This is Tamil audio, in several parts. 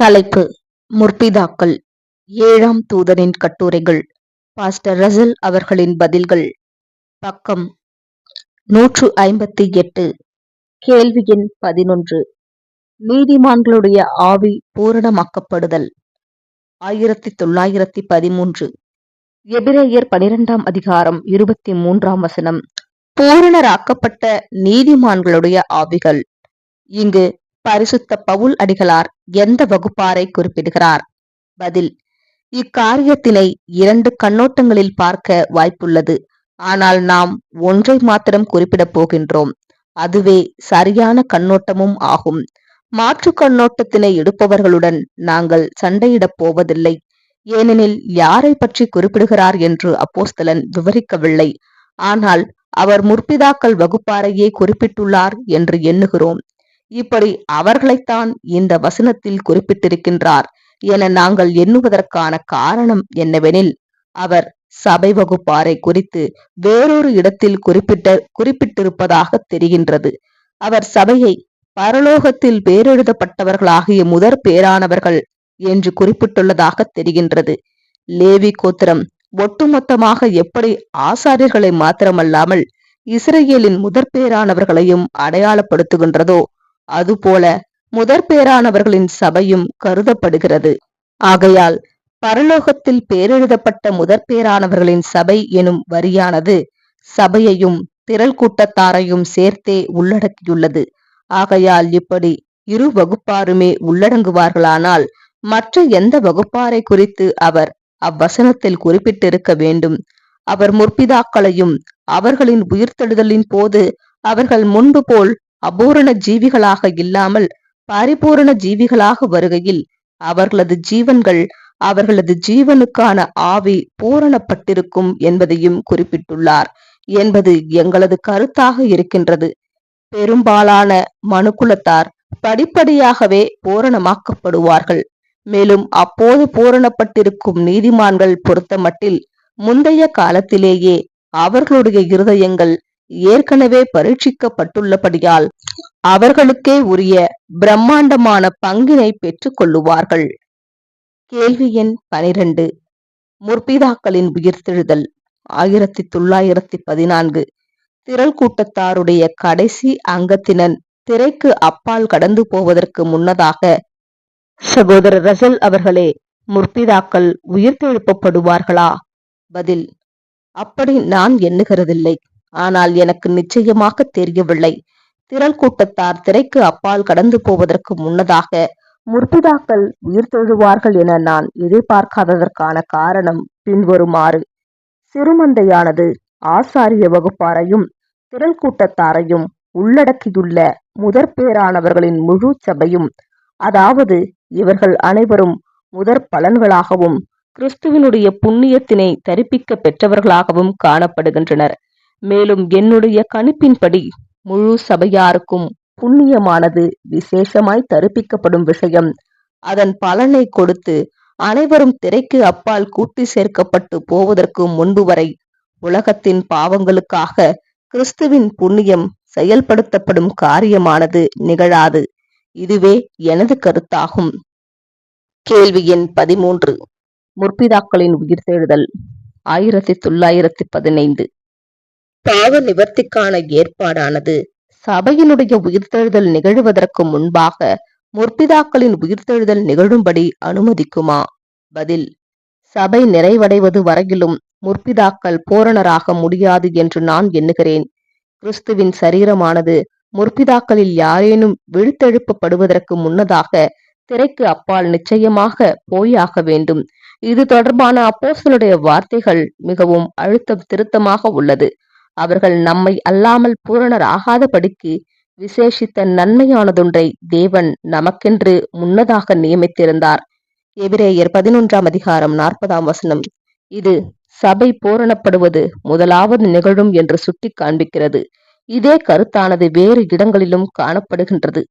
தலைப்பு முற்பிதாக்கள். ஏழாம் தூதரின் கட்டுரைகள். பாஸ்டர் ரசல் அவர்களின் பதில்கள். பக்கம். நூற்று ஐம்பத்தி எட்டு. கேள்வி எண் பதினொன்று. நீதிமான்களுடைய ஆவி பூரணமாக்கப்படுதல். ஆயிரத்தி தொள்ளாயிரத்தி பதிமூன்று. எபிரேயர் பனிரெண்டாம் அதிகாரம் இருபத்தி மூன்றாம் வசனம். பூரணராக்கப்பட்ட நீதிமான்களுடைய ஆவிகள். இங்கு பரிசுத்த பவுல் அடிகளார் எந்த வகுப்பாரை குறிப்பிடுகிறார்? பதில் இக்காரியத்தினை இரண்டு கண்ணோட்டங்களில் பார்க்க வாய்ப்புள்ளது. ஆனால் நாம் ஒன்றை மாத்திரம் குறிப்பிடப் போகின்றோம். அதுவே சரியான கண்ணோட்டமும் ஆகும். மாற்று கண்ணோட்டத்தினை எடுப்பவர்களுடன் நாங்கள் சண்டையிடப் போவதில்லை. ஏனெனில் யாரை பற்றி குறிப்பிடுகிறார் என்று அப்போஸ்தலன் விவரிக்கவில்லை. ஆனால் அவர் முற்பிதாக்கள் வகுப்பாரையே குறிப்பிட்டுள்ளார் என்று எண்ணுகிறோம். இப்படி அவர்களைத்தான் இந்த வசனத்தில் குறிப்பிட்டிருக்கின்றார். என நாங்கள் எண்ணுவதற்கான காரணம் என்னவெனில் அவர் சபை வகுப்பாரை குறித்து வேறொரு இடத்தில் குறிப்பிட்ட குறிப்பிட்டிருப்பதாக தெரிகின்றது. அவர் சபையை பரலோகத்தில் பேரெழுதப்பட்டவர்களாகிய முதற் பேரானவர்கள் என்று குறிப்பிட்டுள்ளதாக தெரிகின்றது. லேவி கோத்திரம் ஒட்டுமொத்தமாக எப்படி ஆசாரியர்களை மாத்திரமல்லாமல் இஸ்ரேலின் முதற் பேரானவர்களையும் அடையாளப்படுத்துகின்றதோ அதுபோல முதற் பேரானவர்களின் சபையும் கருதப்படுகிறது. ஆகையால் பரலோகத்தில் பேரெழுதப்பட்ட முதற் பேரானவர்களின் சபை எனும் வரியானது சபையையும் திரள் கூட்டத்தாரையும் சேர்த்தே உள்ளடக்கியுள்ளது. ஆகையால் இப்படி இரு வகுப்பாருமே உள்ளடங்குவார்களானால் மற்ற எந்த வகுப்பாரை குறித்து அவர் அவ்வசனத்தில் குறிப்பிட்டிருக்க வேண்டும்? அவர் முற்பிதாக்களையும் அவர்களின் உயிர்த்தெழுதலின் போது அவர்கள் முன்பு போல் அபூரண ஜீவிகளாக இல்லாமல் பரிபூரண ஜீவிகளாக வருகையில் அவர்களது ஜீவன்கள் அவர்களது ஜீவனுக்கான ஆவி பூரணப்பட்டிருக்கும் என்பதையும் குறிப்பிட்டுள்ளார். என்பது எங்களது கருத்தாக இருக்கின்றது. பெரும்பாலான மனுக்குலத்தார் படிப்படியாகவே பூரணமாக்கப்படுவார்கள். மேலும் அப்போது பூரணப்பட்டிருக்கும் நீதிமான்கள் பொறுத்தமட்டில் முந்தைய காலத்திலேயே அவர்களுடைய இருதயங்கள் ஏற்கனவே பரீட்சிக்கப்பட்டுள்ளபடியால் அவர்களுக்கே உரிய பிரம்மாண்டமான பங்கினை பெற்றுக் கொள்ளுவார்கள். கேள்வி எண் பனிரெண்டு. முற்பிதாக்களின் உயிர்த்தெழுதல் ஆயிரத்தி தொள்ளாயிரத்தி பதினான்கு. திரள் கூட்டத்தாருடைய கடைசி அங்கத்தினன் திரைக்கு அப்பால் கடந்து போவதற்கு முன்னதாக சகோதரர் ரசல் அவர்களே முற்பிதாக்கள் உயிர்த்தெழுப்பப்படுவார்களா? பதில் அப்படி நான் எண்ணுகிறதில்லை. ஆனால் எனக்கு நிச்சயமாக தெரியவில்லை. திரள் கூட்டத்தார் திரைக்கு அப்பால் கடந்து போவதற்கு முன்னதாக முற்பிதாக்கள் உயிர் தொழுவார்கள் என நான் எதிர்பார்க்காததற்கான காரணம் பின்வருமாறு. சிறுமந்தையானது ஆசாரிய வகுப்பாரையும் திரள் கூட்டத்தாரையும் உள்ளடக்கியுள்ள முதற் பேரானவர்களின் முழு சபையும் அதாவது இவர்கள் அனைவரும் முதற் பலன்களாகவும் கிறிஸ்துவனுடைய புண்ணியத்தினை தரிப்பிக்க பெற்றவர்களாகவும் காணப்படுகின்றனர். மேலும் என்னுடைய கணிப்பின்படி முழு சபையாருக்கும் புண்ணியமானது விசேஷமாய் தருப்பிக்கப்படும் விஷயம். அதன் பலனை கொடுத்து அனைவரும் திரைக்கு அப்பால் கூட்டி சேர்க்கப்பட்டு போவதற்கு முன்பு வரை உலகத்தின் பாவங்களுக்காக கிறிஸ்துவின் புண்ணியம் செயல்படுத்தப்படும் காரியமானது நிகழாது. இதுவே எனது கருத்தாகும். கேள்வி எண் பதிமூன்று. முற்பிதாக்களின் உயிர்த்தெழுதல் ஆயிரத்தி தொள்ளாயிரத்தி பதினைந்து. பாவ நிவர்த்திக்கான ஏற்பாடானது. சபையினுடைய உயிர்த்தெழுதல் நிகழ்வதற்கு முன்பாக முற்பிதாக்களின் உயிர்த்தெழுதல் நிகழும்படி அனுமதிக்குமா? பதில் சபை நிறைவடைவது வரையிலும் முற்பிதாக்கள் பூரணராக முடியாது என்று நான் எண்ணுகிறேன். கிறிஸ்துவின் சரீரமானது முற்பிதாக்களில் யாரேனும் விழுத்தெழுப்பப்படுவதற்கு முன்னதாக திரைக்கு அப்பால் நிச்சயமாக போயாக வேண்டும். இது தொடர்பான அப்போசனுடைய வார்த்தைகள் மிகவும் அழுத்தம் திருத்தமாக உள்ளது. அவர்கள் நம்மை அல்லாமல் பூரணர் ஆகாதபடிக்கு விசேஷித்த நன்மையானதொன்றை தேவன் நமக்கென்று முன்னதாக நியமித்திருந்தார். எபிரேயர் பதினொன்றாம் அதிகாரம் நாற்பதாம் வசனம். இது சபை பூரணப்படுவது முதலாவது நிகழும் என்று சுட்டி காண்பிக்கிறது இதே கருத்தானது வேறு இடங்களிலும் காணப்படுகின்றது.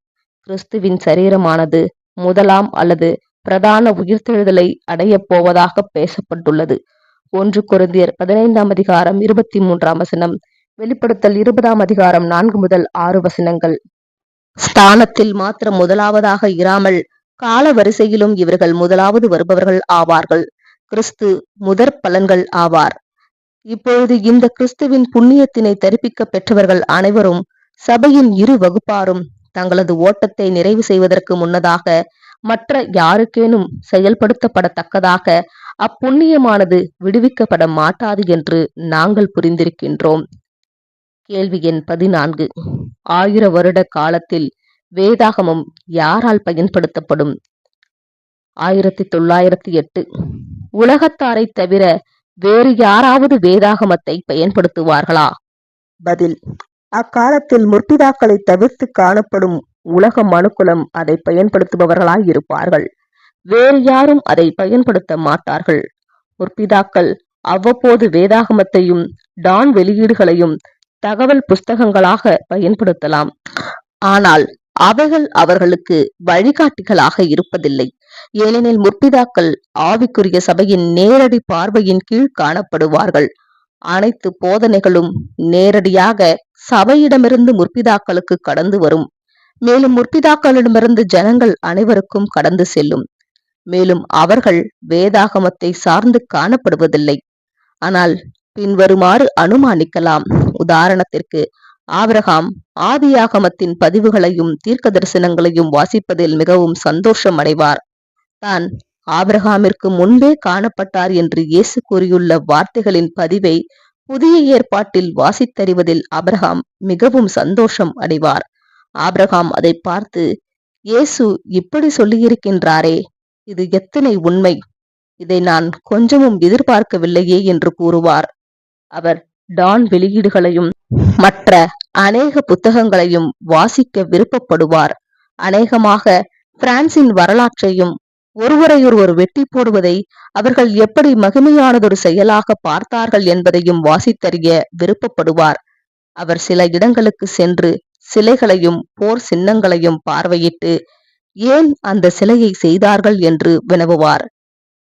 கிறிஸ்துவின் சரீரமானது முதலாம் அல்லது பிரதான உயிர்த்தெழுதலை அடையப் போவதாக பேசப்பட்டுள்ளது. ஒன்று குருந்தியர் பதினைந்தாம் அதிகாரம் இருபத்தி மூன்றாம் வசனம். வெளிப்படுத்தல் இருபதாம் அதிகாரம் நான்கு முதல் ஆறு வசனங்கள். ஸ்தானத்தில் மாத்திரம் முதலாவதாக இராமல் கால வரிசையிலும் இவர்கள் முதலாவது வருபவர்கள் ஆவார்கள். கிறிஸ்து முதற் பலன்கள் ஆவார். இப்பொழுது இந்த கிறிஸ்துவின் புண்ணியத்தினை தரிப்பிக்க பெற்றவர்கள் அனைவரும் சபையின் இரு வகுப்பாரும் தங்களது ஓட்டத்தை நிறைவு செய்வதற்கு முன்னதாக மற்ற யாருக்கேனும் செயல்படுத்தப்படத்தக்கதாக அப்புண்ணியமானது விடுவிக்கப்பட மாட்டாது என்று நாங்கள் புரிந்திருக்கின்றோம். கேள்வி எண் பதினான்கு. ஆயிர வருட காலத்தில் வேதாகமம் யாரால் பயன்படுத்தப்படும்? ஆயிரத்தி தொள்ளாயிரத்தி எட்டு. உலகத்தாரை தவிர வேறு யாராவது வேதாகமத்தை பயன்படுத்துவார்களா? பதில். அக்காலத்தில் முர்பிதாக்களை தவிர்த்து காணப்படும் உலக மனுக்குலம் அதை பயன்படுத்துபவர்களாய் இருப்பார்கள். வேறு யாரும் அதை பயன்படுத்த மாட்டார்கள். முற்பிதாக்கள் அவ்வப்போது வேதாகமத்தையும் டான் வெளியீடுகளையும் தகவல் புஸ்தகங்களாக பயன்படுத்தலாம். ஆனால் அவைகள் அவர்களுக்கு வழிகாட்டிகளாக இருப்பதில்லை. ஏனெனில் முற்பிதாக்கள் ஆவிக்குரிய சபையின் நேரடி பார்வையின் கீழ் காணப்படுவார்கள். அனைத்து போதனைகளும் நேரடியாக சபையிடமிருந்து முற்பிதாக்களுக்கு கடந்து வரும். மேலும் முற்பிதாக்களிடமிருந்து ஜனங்கள் அனைவருக்கும் கடந்து செல்லும். மேலும் அவர்கள் வேதாகமத்தை சார்ந்து காணப்படுவதில்லை. ஆனால் பின்வருமாறு அனுமானிக்கலாம். உதாரணத்திற்கு ஆபிரகாம் ஆதியாகமத்தின் பதிவுகளையும் தீர்க்க தரிசனங்களையும் வாசிப்பதில் மிகவும் சந்தோஷம் அடைவார் தான் ஆபிரகாமிற்கு முன்பே காணப்பட்டார் என்று இயேசு கூறியுள்ள வார்த்தைகளின் பதிவை புதிய ஏற்பாட்டில் வாசித்தறிவதில் ஆபிரகாம் மிகவும் சந்தோஷம் அடைவார். ஆபிரகாம் அதை பார்த்து இயேசு இப்படி சொல்லியிருக்கின்றாரே இது எத்தனை உண்மை? இதை நான் கொஞ்சமும் எதிர்பார்க்கவில்லையே என்று கூறுவார். அவர் டான் வெளியீடுகளையும் மற்ற அநேக புத்தகங்களையும் வாசிக்க விருப்பப்படுவார். அநேகமாக பிரான்சின் வரலாற்றையும் ஒருவரையொருவர் வெட்டி போடுவதை அவர்கள் எப்படி மகிமையானதொரு செயலாக பார்த்தார்கள் என்பதையும் வாசித்தறிய விருப்பப்படுவார். அவர் சில இடங்களுக்கு சென்று சிலைகளையும் போர் சின்னங்களையும் பார்வையிட்டு ஏன் அந்த சிலையை செய்தார்கள் என்று வினவுவார்.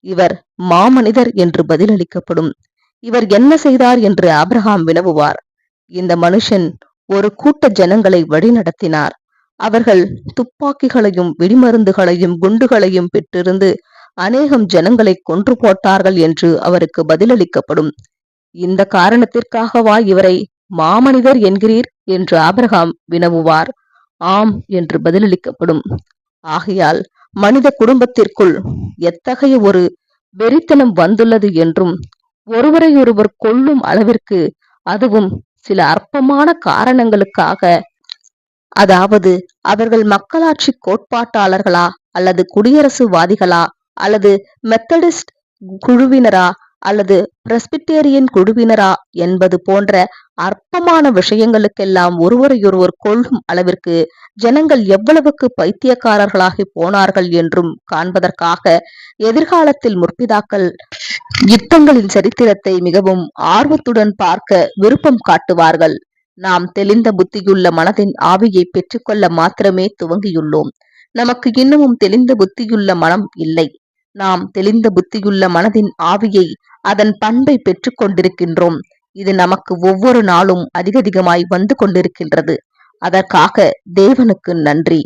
இவர் மாமனிதர் என்று பதிலளிக்கப்படும். இவர் என்ன செய்தார் என்று ஆபிரகாம் வினவுவார். இந்த மனுஷன் ஒரு கூட்ட ஜனங்களை வழிநடத்தினார். அவர்கள் துப்பாக்கிகளையும் வெடிமருந்துகளையும் குண்டுகளையும் பெற்றிருந்து அநேகம் ஜனங்களை கொன்று போட்டார்கள் என்று அவருக்கு பதிலளிக்கப்படும். இந்த காரணத்திற்காகவா இவரை மாமனிதர் என்கிறீர்? என்று ஆபிரகாம் வினவுவார். ஆம் என்று பதிலளிக்கப்படும். ஆகையால் மனித குடும்பத்திற்குள் எத்தகைய ஒரு வெறித்தனம் வந்துள்ளது என்றும் ஒருவரையொருவர் கொல்லும் அளவிற்கு அதுவும் சில அற்பமான காரணங்களுக்காக. அதாவது அவர்கள் மக்களாட்சி கோட்பாட்டாளர்களா அல்லது குடியரசுவாதிகளா அல்லது மெத்தடிஸ்ட் குழுவினரா அல்லது பிரஸ்பிட்டேரியன் குழுவினரா என்பது போன்ற அற்பமான விஷயங்களுக்கெல்லாம் ஒருவரையொருவர் கொள்ளும் அளவிற்கு ஜனங்கள் எவ்வளவுக்கு பைத்தியக்காரர்களாகி போனார்கள் என்றும் காண்பதற்காக எதிர்காலத்தில் முற்பிதாக்கள் யுத்தங்களின் சரித்திரத்தை மிகவும் ஆர்வத்துடன் பார்க்க விருப்பம் காட்டுவார்கள். நாம் தெளிந்த புத்தியுள்ள மனதின் ஆவியை பெற்றுக்கொள்ள மாத்திரமே துவங்கியுள்ளோம். நமக்கு இன்னமும் தெளிந்த புத்தியுள்ள மனம் இல்லை. நாம் தெளிந்த புத்தியுள்ள மனதின் ஆவியை அதன் பண்பை பெற்றுக் கொண்டிருக்கின்றோம். இது நமக்கு ஒவ்வொரு நாளும் அதிகதிகமாய் வந்து கொண்டிருக்கின்றது. அதற்காக தேவனுக்கு நன்றி.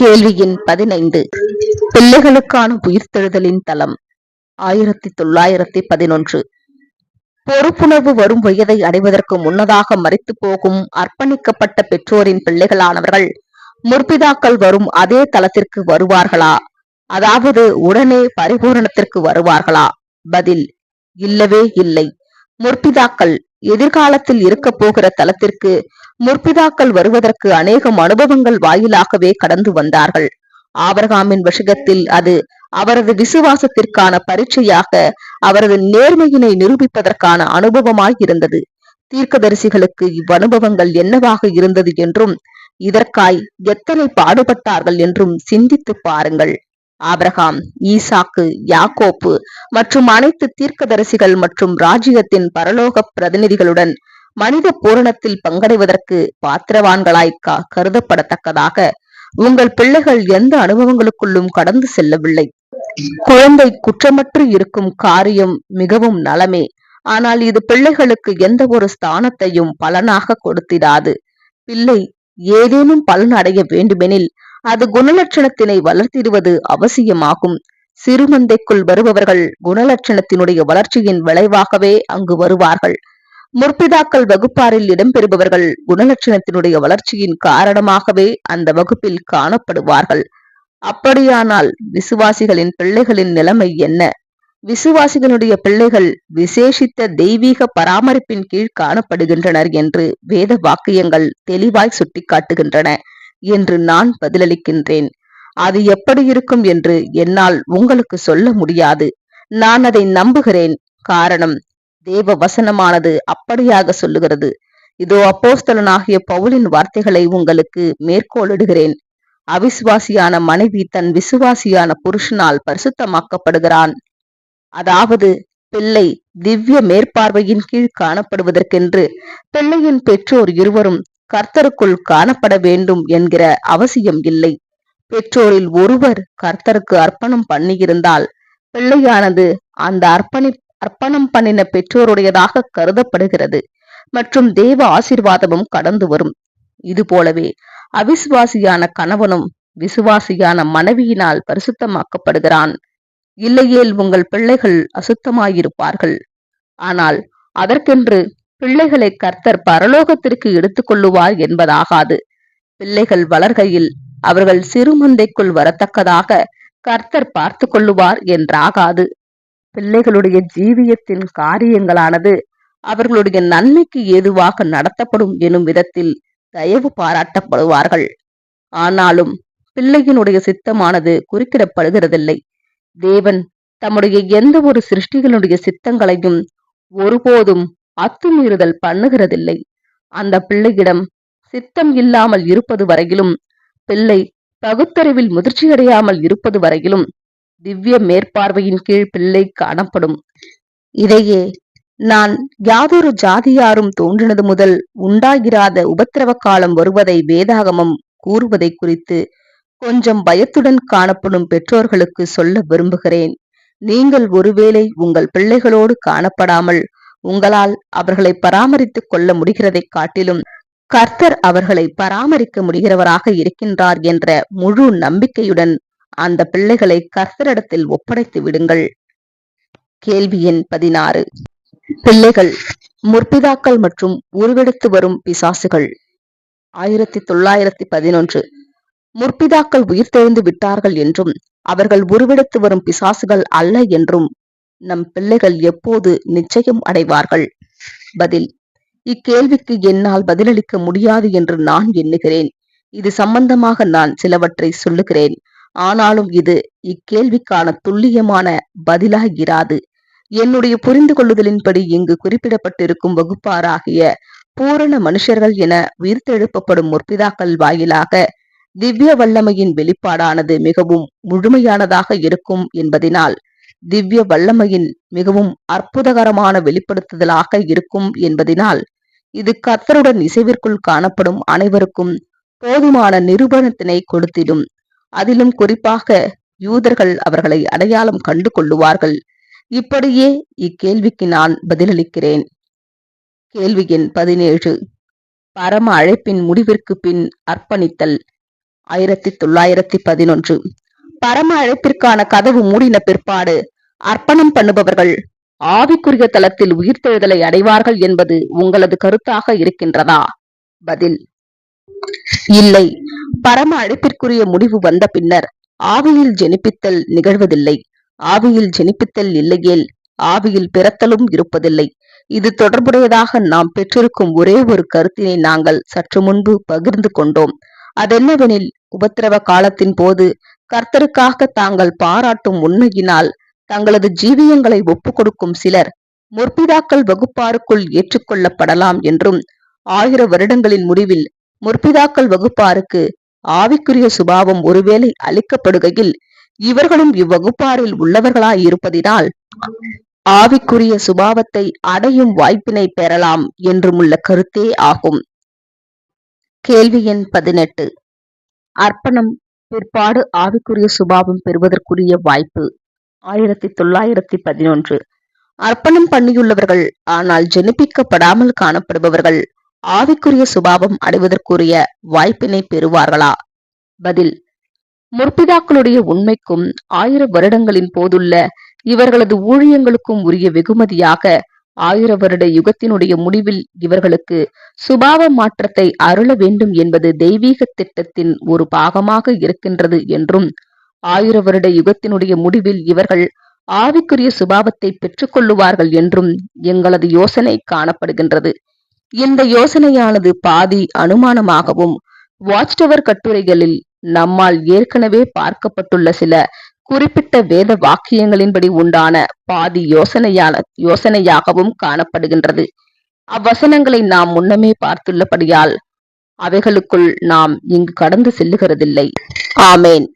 கேள்வியின் பதினைந்து. பிள்ளைகளுக்கான உயிர்த்தெழுதலின் தளம் ஆயிரத்தி தொள்ளாயிரத்தி பதினொன்று பொறுப்புணர்வு வரும் வயதை அடைவதற்கு முன்னதாக மறித்து போகும் அர்ப்பணிக்கப்பட்ட பெற்றோரின் பிள்ளைகளானவர்கள் முற்பிதாக்கள் வரும் அதே தளத்திற்கு வருவார்களா? அதாவது உடனே பரிபூரணத்திற்கு வருவார்களா? பதில் இல்லவே இல்லை. முற்பிதாக்கள் எதிர்காலத்தில் இருக்க போகிற தளத்திற்கு முற்பிதாக்கள் வருவதற்கு அநேகம் அனுபவங்கள் வாயிலாகவே கடந்து வந்தார்கள். ஆபரகாமின் விஷயத்தில் அது அவரது விசுவாசத்திற்கான பரீட்சையாக அவரது நேர்மையினை நிரூபிப்பதற்கான அனுபவமாய் இருந்தது. தீர்க்கதரிசிகளுக்கு இவ்வனுபவங்கள் என்னவாக இருந்தது என்றும் இதற்காய் எத்தனை பாடுபட்டார்கள் என்றும் சிந்தித்து பாருங்கள். ஆபிரகாம் ஈசாக்கு யாக்கோப்பு மற்றும் அனைத்து தீர்க்கதரிசிகள் மற்றும் ராஜ்யத்தின் பரலோக பிரதிநிதிகளுடன் மனித பூரணத்தில் பங்கடைவதற்கு பாத்திரவான்களாய் கருதப்படத்தக்கதாக உங்கள் பிள்ளைகள் எந்த அனுபவங்களுக்குள்ளும் கடந்து செல்லவில்லை. குழந்தை குற்றமற்று இருக்கும் காரியம் மிகவும் நலமே. ஆனால் இது பிள்ளைகளுக்கு எந்த ஒரு ஸ்தானத்தையும் பலனாக கொடுத்திடாது. பிள்ளை ஏதேனும் பலன் அடைய வேண்டுமெனில் அது குணலட்சணத்தினை வளர்த்திடுவது அவசியமாகும். சிறுமந்தைக்குள் வருபவர்கள் குணலட்சணத்தினுடைய வளர்ச்சியின் விளைவாகவே அங்கு வருவார்கள். முற்பிதாக்கள் வகுப்பாரில் இடம்பெறுபவர்கள் குணலட்சணத்தினுடைய வளர்ச்சியின் காரணமாகவே அந்த வகுப்பில் காணப்படுவார்கள். அப்படியானால் விசுவாசிகளின் பிள்ளைகளின் நிலைமை என்ன? விசுவாசிகளுடைய பிள்ளைகள் விசேஷித்த தெய்வீக பராமரிப்பின் கீழ் காணப்படுகின்றனர் என்று வேத வாக்கியங்கள் தெளிவாய் சுட்டிக்காட்டுகின்றன. என்று நான் பதிலளிக்கின்றேன். அது எப்படி இருக்கும் என்று என்னால் உங்களுக்கு சொல்ல முடியாது. நான் அதை நம்புகிறேன். காரணம் தேவ வசனமானது அப்படியாக சொல்லுகிறது. இதோ அப்போஸ்தலனாகிய பவுலின் வார்த்தைகளை உங்களுக்கு மேற்கோளிடுகிறேன். அவிசுவாசியான மனைவி தன் விசுவாசியான புருஷனால் பரிசுத்தமாக்கப்படுகிறான். அதாவது பிள்ளை திவ்ய மேற்பார்வையின் கீழ் காணப்படுவதற்கென்று பிள்ளையின் பெற்றோர் இருவரும் கர்த்தருக்குள் காணப்பட வேண்டும் என்கிற அவசியம் இல்லை. பெற்றோரில் ஒருவர் கர்த்தருக்கு அர்ப்பணம் பண்ணியிருந்தால் பிள்ளையானது அந்த அர்ப்பணி அர்ப்பணம் பண்ணின பெற்றோருடையதாக கருதப்படுகிறது. மற்றும் தேவ ஆசிர்வாதமும் கடந்து வரும். இது போலவே அவிசுவாசியான கணவனும் விசுவாசியான மனைவியினால் பரிசுத்தமாக்கப்படுகிறான். இல்லையேல் உங்கள் பிள்ளைகள் அசுத்தமாயிருப்பார்கள். ஆனால் அதற்கென்று பிள்ளைகளை கர்த்தர் பரலோகத்திற்கு எடுத்துக்கொள்ளுவார் என்பதாகாது. பிள்ளைகள் வளர்கையில் அவர்கள் சிறுமந்தைக்குள் வரத்தக்கதாக கர்த்தர் பார்த்து கொள்ளுவார் என்றாகாது. பிள்ளைகளுடைய ஜீவியத்தின் காரியங்களானது அவர்களுடைய நன்மைக்கு ஏதுவாக நடத்தப்படும் எனும் விதத்தில் தயவு பாராட்டப்படுவார்கள். ஆனாலும் பிள்ளையினுடைய சித்தமானது குறிக்கிடப்படுகிறதில்லை தேவன் தம்முடைய எந்த ஒரு சிருஷ்டிகளுடைய சித்தங்களையும் ஒருபோதும் அத்துமீறுதல் பண்ணுகிறதில்லை. அந்த பிள்ளையிடம் சித்தம் இல்லாமல் இருப்பது வரையிலும் பிள்ளை பகுத்தறிவில் முதிர்ச்சியடையாமல் இருப்பது வரையிலும் திவ்ய மேற்பார்வையின் கீழ் பிள்ளை காணப்படும். இதையே நான் யாதொரு ஜாதியாரும் தோன்றினது முதல் உண்டாகிராத உபத்திரவ காலம் வருவதை வேதாகமம் கூறுவதை குறித்து கொஞ்சம் பயத்துடன் காணப்படும் பெற்றோர்களுக்கு சொல்ல விரும்புகிறேன். நீங்கள் ஒருவேளை உங்கள் பிள்ளைகளோடு காணப்படாமல் உங்களால் அவர்களை பராமரித்துக் கொள்ள முடிகிறதை காட்டிலும் கர்த்தர் அவர்களை பராமரிக்க முடிகிறவராக இருக்கின்றார் என்ற முழு நம்பிக்கையுடன் அந்த பிள்ளைகளை கர்த்தரிடத்தில் ஒப்படைத்து விடுங்கள். கேள்வி எண் பதினாறு. பிள்ளைகள் முற்பிதாக்கள் மற்றும் உருவெடுத்து வரும் பிசாசுகள். ஆயிரத்தி தொள்ளாயிரத்தி பதினொன்று. முற்பிதாக்கள் உயிர்த்தெழுந்து விட்டார்கள் என்றும் அவர்கள் உருவெடுத்து வரும் பிசாசுகள் அல்ல என்றும் நம் பிள்ளைகள் எப்போது நிச்சயம் அடைவார்கள்? பதில் இக்கேள்விக்கு என்னால் பதிலளிக்க முடியாது என்று நான் எண்ணுகிறேன். இது சம்பந்தமாக நான் சிலவற்றை சொல்லுகிறேன். ஆனாலும் இது இக்கேள்விக்கான துல்லியமான பதிலாகிறாது. என்னுடைய புரிந்து கொள்ளுதலின்படி இங்கு குறிப்பிடப்பட்டிருக்கும் வகுப்பாராகிய பூரண மனுஷர்கள் என உயிர்த்தெழுப்பப்படும் முற்பிதாக்கள் வாயிலாக திவ்ய வல்லமையின் வெளிப்பாடானது மிகவும் முழுமையானதாக இருக்கும் என்பதினால் திவ்ய வல்லமையின் மிகவும் அற்புதகரமான வெளிப்படுத்துதலாக இருக்கும் என்பதினால் இது கர்த்தருடன் இசைவிற்குள் காணப்படும் அனைவருக்கும் போதுமான நிரூபணத்தினை கொடுத்திடும். அதிலும் குறிப்பாக யூதர்கள் அவர்களை அடையாளம் கண்டு கொள்ளுவார்கள். இப்படியே இக்கேள்விக்கு நான் பதிலளிக்கிறேன். கேள்வி எண் பதினேழு. பரம அழைப்பின் முடிவிற்கு பின் அர்ப்பணித்தல். ஆயிரத்தி தொள்ளாயிரத்தி பதினொன்று. பரம அழைப்பிற்கான கதவு மூடின பிற்பாடு அர்ப்பணம் பண்ணுபவர்கள் ஆவிக்குரிய தளத்தில் உயிர்த்தெழுதலை அடைவார்கள் என்பது உங்களது கருத்தாக இருக்கின்றதா? பதில். இல்லை. பரம அழைப்பிற்குரிய முடிவு வந்த பின்னர் ஆவியில் ஜெனிப்பித்தல் நிகழ்வதில்லை. ஆவியில் ஜெனிப்பித்தல் இல்லையேல் ஆவியில் பிறத்தலும் இருப்பதில்லை. இது தொடர்புடையதாக நாம் பெற்றிருக்கும் ஒரே ஒரு கருத்தினை நாங்கள் சற்று முன்பு பகிர்ந்து கொண்டோம். அதென்னவெனில் உபத்திரவ காலத்தின் போது கர்த்தருக்காக தாங்கள் பாராட்டும் உண்மையினால் தங்களது ஜீவியங்களை ஒப்புக் கொடுக்கும் சிலர் முற்பிதாக்கள் வகுப்பாருக்குள் ஏற்றுக்கொள்ளப்படலாம் என்றும் ஆயிர வருடங்களின் முடிவில் முற்பிதாக்கள் வகுப்பாருக்கு ஆவிக்குரிய சுபாவம் ஒருவேளை அளிக்கப்படுகையில் இவர்களும் இவ்வகுப்பாரில் உள்ளவர்களாயிருப்பதினால் ஆவிக்குரிய சுபாவத்தை அடையும் வாய்ப்பினை பெறலாம் என்றும் உள்ள கருத்தே ஆகும். கேள்வி எண் பதினெட்டு. அர்ப்பணம் பிற்பாடு ஆவிக்குரிய சுபாவம் பெறுவதற்குரிய வாய்ப்பு. ஆயிரத்தி தொள்ளாயிரத்தி பதினொன்று. அர்ப்பணம் பண்ணியுள்ளவர்கள் ஆனால் ஜெனிப்பிக்கப்படாமல் காணப்படுபவர்கள் ஆவிக்குரிய சுபாவம் அடைவதற்குரிய வாய்ப்பினை பெறுவார்களா? பதில் முற்பிதாக்களுடைய உண்மைக்கும் ஆயிர வருடங்களின் போதுள்ள இவர்களது ஊழியங்களுக்கும் உரிய வெகுமதியாக ஆயிர வருட யுகத்தினுடைய முடிவில் இவர்களுக்கு சுபாவ மாற்றத்தை அருள வேண்டும் என்பது தெய்வீக திட்டத்தின் ஒரு பாகமாக இருக்கின்றது என்றும் ஆயிர வருட யுகத்தினுடைய முடிவில் இவர்கள் ஆவிக்குரிய சுபாவத்தை பெற்றுக்கொள்ளுவார்கள் என்றும் எங்களது யோசனை காணப்படுகின்றது. இந்த யோசனையானது பாதி அனுமானமாகவும் வாட்ச் டவர் கட்டுரைகளில் நம்மால் ஏற்கனவே பார்க்கப்பட்டுள்ள சில குறிப்பிட்ட வேத வாக்கியங்களின்படி உண்டான பாதி யோசனையான யோசனையாகவும் காணப்படுகின்றது. அவ்வசனங்களை நாம் முன்னமே பார்த்துள்ளபடியால் அவைகளுக்குள் நாம் இங்கு கடந்து செல்லுகிறதில்லை. ஆமேன்.